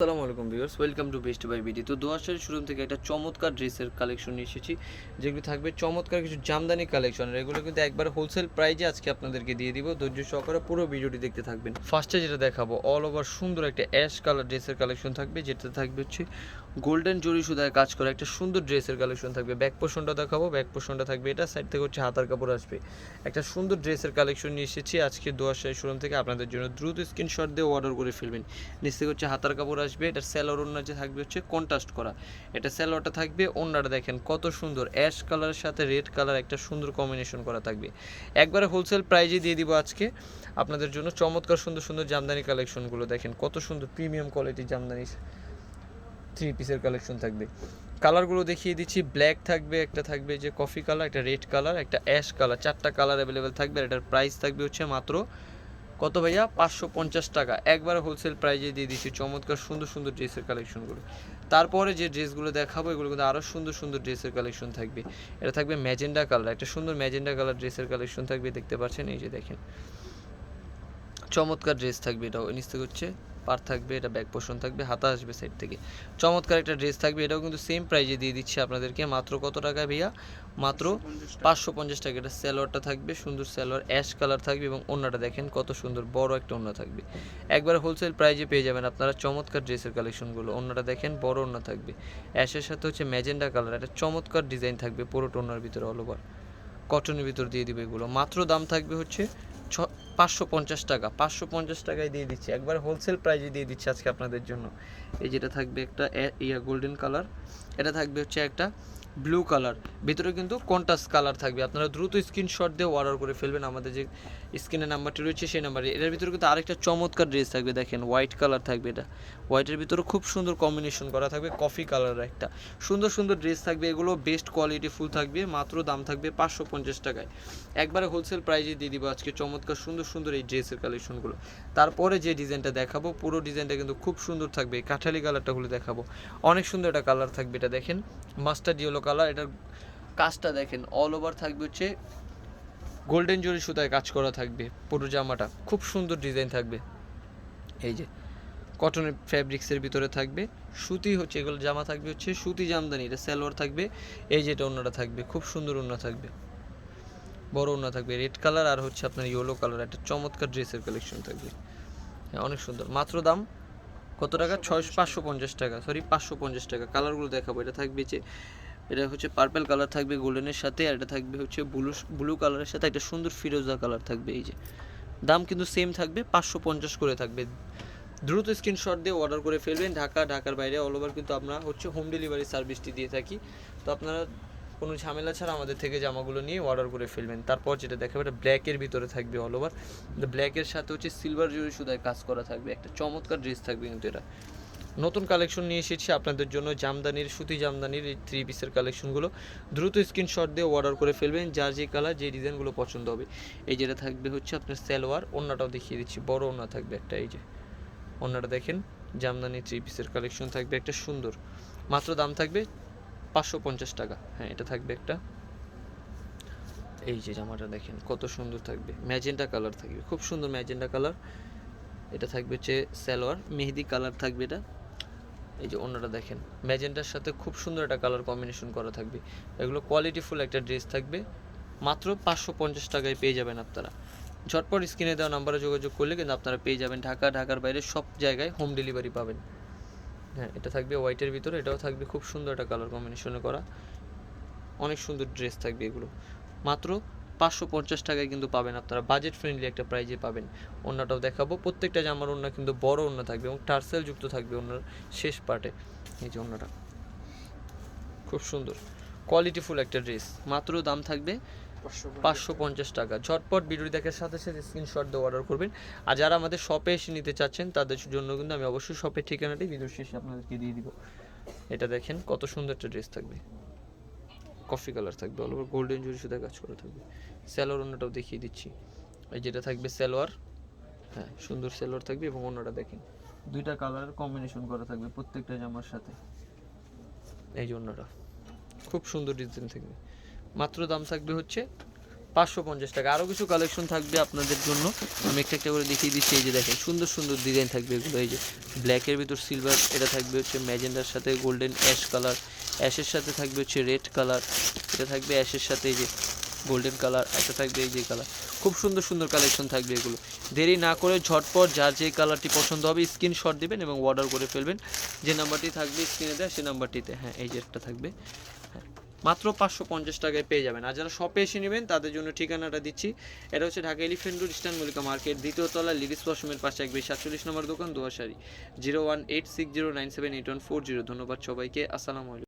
আসসালামু আলাইকুম viewers, welcome to best buy BD. তো দোয়াশের শুরু থেকে একটা চমৎকার ড্রেসের কালেকশন নিয়ে এসেছি, যেগুলো থাকবে চমৎকার কিছু জামদানি কালেকশন। এগুলো কিন্তু একবার হোলসেল প্রাইজে আজকে আপনাদেরকে দিয়ে দিব, ধৈর্য সহকারে পুরো ভিডিওটি দেখতে থাকবেন। ফার্স্টে যেটা দেখাবো অল ওভার সুন্দর একটা অ্যাশ কালার ড্রেসের কালেকশন থাকবে যেটা থাকবে হচ্ছে গোল্ডেন জরি সুদায় কাজ করা একটা সুন্দর ড্রেসের কালেকশন থাকবে। ব্যাক পোষণটা দেখাবো ব্যাক পোষণটা থাকবে, এটা সাইড থেকে হচ্ছে হাতার কাপড় আসবে। একটা সুন্দর ড্রেসের কালেকশন নিয়ে এসেছি, আজকে দোয়াশের শোরুম থেকে আপনাদের জন্য দ্রুত স্ক্রিনশট দিয়ে অর্ডার করে ফেলবেন। নিচ থেকে হচ্ছে হাতার কাপড় আসবে, এটার স্যালোর ওনার যে থাকবে হচ্ছে কন্ট্রাস্ট করা। এটা স্যালোয়ারটা থাকবে ওনাটা দেখেন কত সুন্দর অ্যাশ কালারের সাথে রেড কালার একটা সুন্দর কম্বিনেশন করা থাকবে। একবারে হোলসেল প্রাইজে দিয়ে দিব আজকে। আপনাদের জন্য চমৎকার সুন্দর সুন্দর জামদানি কালেকশনগুলো দেখেন, কত সুন্দর প্রিমিয়াম কোয়ালিটির জামদানি থ্রি পিসের কালেকশন থাকবে। কালারগুলো দেখিয়ে দিচ্ছি ব্ল্যাক থাকবে, একটা থাকবে যে কফি কালার একটা রেড কালার একটা অ্যাশ কালার চারটা কালার অ্যাভেলেবেল থাকবে আর এটার প্রাইস থাকবে হচ্ছে মাত্র কত ভাইয়া? পাঁচশো পঞ্চাশ টাকা। একবার হোলসেল প্রাইজে দিয়ে দিচ্ছি চমৎকার সুন্দর সুন্দর ড্রেসের কালেকশনগুলো তারপরে যে ড্রেসগুলো দেখাবো, এগুলো কিন্তু আরও সুন্দর সুন্দর ড্রেসের কালেকশন থাকবে। এটা থাকবে ম্যাজেন্ডা কালার একটা সুন্দর ম্যাজেন্ডা কালার ড্রেসের কালেকশন থাকবে, দেখতে পাচ্ছেন? এই যে দেখেন। চমৎকার ড্রেস থাকবে এটাও। নিচ থেকে হচ্ছে পার থাকবে এটা ব্যাক পোষণ থাকবে হাতা আসবে সাইড থেকে। চমৎকার একটা ড্রেস থাকবে এটাও কিন্তু সেম প্রাইজে দিয়ে দিচ্ছে আপনাদেরকে। মাত্র কত টাকা ভাইয়া? মাত্র পাঁচশো পঞ্চাশ টাকা। এটা স্যালোয়ারটা থাকবে সুন্দর স্যালোয়ার অ্যাশ কালার থাকবে এবং অন্যটা দেখেন কত সুন্দর বড় একটা অন্য থাকবে। একবার হোলসেল প্রাইজে পেয়ে যাবেন আপনারা চমৎকার ড্রেসের কালেকশনগুলো অন্যটা দেখেন বড় অন্য থাকবে। অ্যাশের সাথে হচ্ছে ম্যাজেন্ডা কালার একটা চমৎকার ডিজাইন থাকবে পুরো টোনার ভিতরে অল ওভার কটনের ভিতর দিয়ে দিবে এগুলো। মাত্র দাম থাকবে হচ্ছে ছ পাঁচশো পঞ্চাশ টাকা, পাঁচশো পঞ্চাশ টাকায় দিয়ে দিচ্ছি। একবার হোলসেল প্রাইজে দিয়ে দিচ্ছি আজকে আপনাদের জন্য। এই যেটা থাকবে একটা ইয়া গোল্ডেন কালার এটা থাকবে হচ্ছে একটা ব্লু কালার ভিতরে কিন্তু কন্টাস কালার থাকবে। আপনারা দ্রুত স্ক্রিনশট দিয়ে অর্ডার করে ফেলবেন আমাদের যে স্ক্রিনের নাম্বারটি রয়েছে, সেই নাম্বারে এটার ভিতরে কিন্তু আরেকটা চমৎকার ড্রেস থাকবে, দেখেন হোয়াইট কালার থাকবে এটা। হোয়াইটের ভিতরে খুব সুন্দর কম্বিনেশন করা থাকবে কফি কালারের একটা। সুন্দর সুন্দর ড্রেস থাকবে, এগুলো বেস্ট কোয়ালিটি ফুল থাকবে, মাত্র দাম থাকবে পাঁচশো পঞ্চাশ টাকায়। একবারে হোলসেল প্রাইজে দিয়ে দিব আজকে চমৎকার, সুন্দর সুন্দর এই ড্রেসের কালেকশনগুলো তারপরে যে ডিজাইনটা দেখাবো, পুরো ডিজাইনটা কিন্তু খুব সুন্দর থাকবে, কাঠালি কালারটা হলে দেখাবো। অনেক সুন্দর একটা কালার থাকবে এটা, দেখেন। মাস্টার ইয়েলো কালার, এটার কাজটা দেখেন অল ওভার থাকবে হচ্ছে গোল্ডেন জরি সুতায় কাজ করা থাকবে, পুরো জামাটা, খুব সুন্দর ডিজাইন থাকবে। এই যে কটনের ফ্যাব্রিক্সের ভিতরে থাকবে, সুতি হচ্ছে, এগুলো জামা থাকবে হচ্ছে সুতি জামদানি, এটা সালোয়ার থাকবে, এই যেটা অন্যটা থাকবে, খুব সুন্দর অন্য থাকবে। বড় ওনা থাকবে রেড কালার আর হচ্ছে আপনার ইয়েলো কালার একটা চমৎকার ড্রেসের কালেকশন থাকবে। হ্যাঁ অনেক সুন্দর। মাত্র দাম কত টাকা? ছয় পাঁচশো পঞ্চাশ টাকা সরি পাঁচশো পঞ্চাশ টাকা। কালারগুলো দেখাবো, এটা থাকবে যে এটা হচ্ছে পার্পল কালার থাকবে গোল্ডেনের সাথে, আর এটা থাকবে হচ্ছে ব্লু ব্লু কালারের সাথে, একটা সুন্দর ফিরোজা কালার থাকবে, এই যে। দাম কিন্তু সেম থাকবে, পাঁচশো পঞ্চাশ করে থাকবে। দ্রুত স্ক্রিনশট দিয়ে অর্ডার করে ফেলবেন। ঢাকা, ঢাকার বাইরে অল ওভার কিন্তু আমরা হচ্ছে হোম ডেলিভারি সার্ভিসটি দিয়ে থাকি। তো আপনারা কোনো ঝামেলা ছাড়া আমাদের থেকে জামাগুলো নিয়ে অর্ডার করে ফেলবেন। তারপর যেটা দেখাবে, এটা ব্ল্যাকের ভিতরে থাকবে অল ওভার ব্ল্যাকের সাথে হচ্ছে সিলভার জুড়ি সুদায় কাজ করা থাকবে। একটা চমৎকার ড্রেস থাকবে কিন্তু এটা। নতুন কালেকশন নিয়ে এসেছি আপনাদের জন্য। জামদানির, সুতি জামদানির এই থ্রি পিসের কালেকশনগুলো। দ্রুত স্ক্রিনশট দিয়ে অর্ডার করে ফেলবেন, যার যে কালার যে ডিজাইনগুলো পছন্দ হবে। এই যেটা থাকবে হচ্ছে আপনার সালোয়ার অন্যটাও দেখিয়ে দিচ্ছি। বড় ওন্না থাকবে একটা, এই যে। অন্যটা দেখেন, জামদানি থ্রি পিসের কালেকশন থাকবে একটা সুন্দর। মাত্র দাম থাকবে পাঁচশো পঞ্চাশ টাকা। হ্যাঁ এটা থাকবে একটা। এই যে জামাটা দেখেন, কত সুন্দর থাকবে। ম্যাজেন্টা কালার থাকবে, খুব সুন্দর ম্যাজেন্টা কালার। এটা থাকবে হচ্ছে সালোয়ার, মেহেদি কালার থাকবে এটা। এই যে অন্যটা দেখেন, ম্যাজেন্টার সাথে খুব সুন্দর একটা কালার কম্বিনেশন করা থাকবে। এগুলো কোয়ালিটিফুল একটা ড্রেস থাকবে। মাত্র পাঁচশো পঞ্চাশ টাকায় পেয়ে যাবেন আপনারা। ঝটপট স্ক্রিনে দেওয়া নাম্বারে যোগাযোগ করলে কিন্তু আপনারা পেয়ে যাবেন ঢাকা, ঢাকার বাইরে সব জায়গায় হোম ডেলিভারি পাবেন। হ্যাঁ এটা থাকবে হোয়াইটের ভিতরে, এটাও থাকবে খুব সুন্দর একটা কালার কম্বিনেশনে করা। অনেক সুন্দর ড্রেস থাকবে এগুলো। মাত্র পাঁচশো পঞ্চাশ টাকায় কিন্তু পাবেন আপনারা। বাজেট ফ্রেন্ডলি একটা প্রাইজে পাবেন। অন্যটাও দেখাবো। প্রত্যেকটা জামার অন্য কিন্তু বড় অন্য থাকবে এবং টার্সেল যুক্ত থাকবে অন্যর শেষ পার্টে এই যে অন্যটা। খুব সুন্দর। কোয়ালিটিফুল একটা ড্রেস মাত্র দাম থাকবে পাঁচশো পঞ্চাশ টাকা। ঝটপট ভিডিও দেখার সাথে সাথে স্ক্রিনশট দিয়ে অর্ডার করবেন। আর যারা আমাদের শপে এসে নিতে চাচ্ছেন, তাদের জন্য কিন্তু আমি অবশ্যই শপের ঠিকানাটি ভিডিও শেষে আপনাদেরকে দিয়ে দিব। এটা দেখেন, কত সুন্দর একটা ড্রেস থাকবে। কফি কালার থাকবে অল ওভার গোল্ডেন জুরি সুদা কাজ করা থাকবে। স্যালোয়ার অন্যটাও দেখিয়ে দিচ্ছি। এই যেটা থাকবে স্যালোয়ার হ্যাঁ সুন্দর স্যালোয়ার থাকবে এবং অন্যটা দেখেন। দুইটা কালারের কম্বিনেশন করা থাকবে প্রত্যেকটা জামার সাথে। এই যে অন্যটা। খুব সুন্দর ডিজাইন থাকবে। মাত্র দাম থাকবে হচ্ছে পাঁচশো পঞ্চাশ টাকা। আরও কিছু কালেকশন থাকবে আপনাদের জন্য। আমি একটা একটা করে দেখিয়ে দিচ্ছি। এই যে দেখেন সুন্দর সুন্দর ডিজাইন থাকবে এগুলো। এই যে ব্ল্যাকের ভিতর সিলভার এটা থাকবে হচ্ছে ম্যাজেন্ডার সাথে গোল্ডেন অ্যাশ কালার অ্যাশের সাথে থাকবে হচ্ছে রেড কালার এটা থাকবে অ্যাশের সাথে এই যে গোল্ডেন কালার একটা থাকবে এই যে কালার খুব সুন্দর সুন্দর কালেকশন থাকবে এগুলো। দেরি না করে ঝটপট যার যে কালারটি পছন্দ হবে স্ক্রিনশট দিবেন এবং অর্ডার করে ফেলবেন। যে নাম্বারটি থাকবে স্ক্রিনে দেয় সেই নাম্বারটিতে হ্যাঁ এই যে একটা থাকবে। হ্যাঁ মাত্র পাঁচশো পঞ্চাশ টাকায় পেয়ে যাবেন। আর যারা শপে এসে নেবেন, তাদের জন্য ঠিকানাটা দিচ্ছি। এটা হচ্ছে Dhaka elephant road eastern Mallika market দ্বিতীয় তলা লিডিস ওয়াশরুমের পাশে একবে সাতচল্লিশ নম্বর দোকান দোয়াশারি zero one eight six zero nine seven eight one four zero ধন্যবাদ সবাইকে। আসসালামু আলাইকুম।